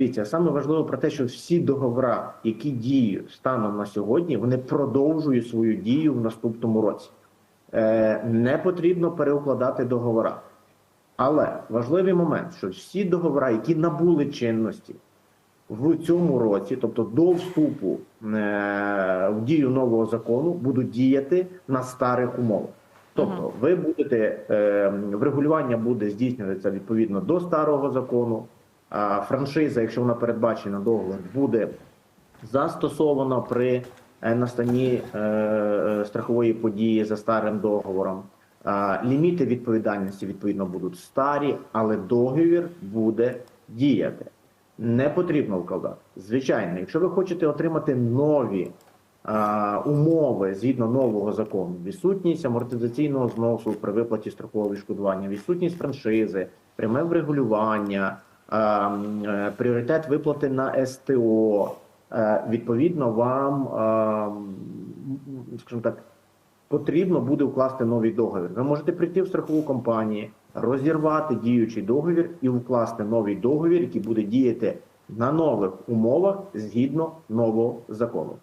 Дивіться, саме важливо про те, що всі договори, які діють станом на сьогодні, вони продовжують свою дію в наступному році. Е, не потрібно переукладати договори. Але важливий момент, що всі договори, які набули чинності в цьому році, тобто до вступу е, в дію нового закону, будуть діяти на старих умовах. Тобто, ви будете е, врегулювання буде здійснюватися відповідно до старого закону. Франшиза, якщо вона передбачена договором, буде застосована при е, настанні е, е, страхової події за старим договором. Ліміти відповідальності відповідно будуть старі, але договір буде діяти. Не потрібно вкладати. Звичайно, якщо ви хочете отримати нові а, умови згідно нового закону, відсутність амортизаційного зносу при виплаті страхового відшкодування, відсутність франшизи, пряме врегулювання, пріоритет виплати на СТО. Е, Відповідно, вам, а, скажімо так, потрібно буде укласти новий договір. Ви можете прийти в страхову компанію, розірвати діючий договір і укласти новий договір, який буде діяти на нових умовах згідно нового закону.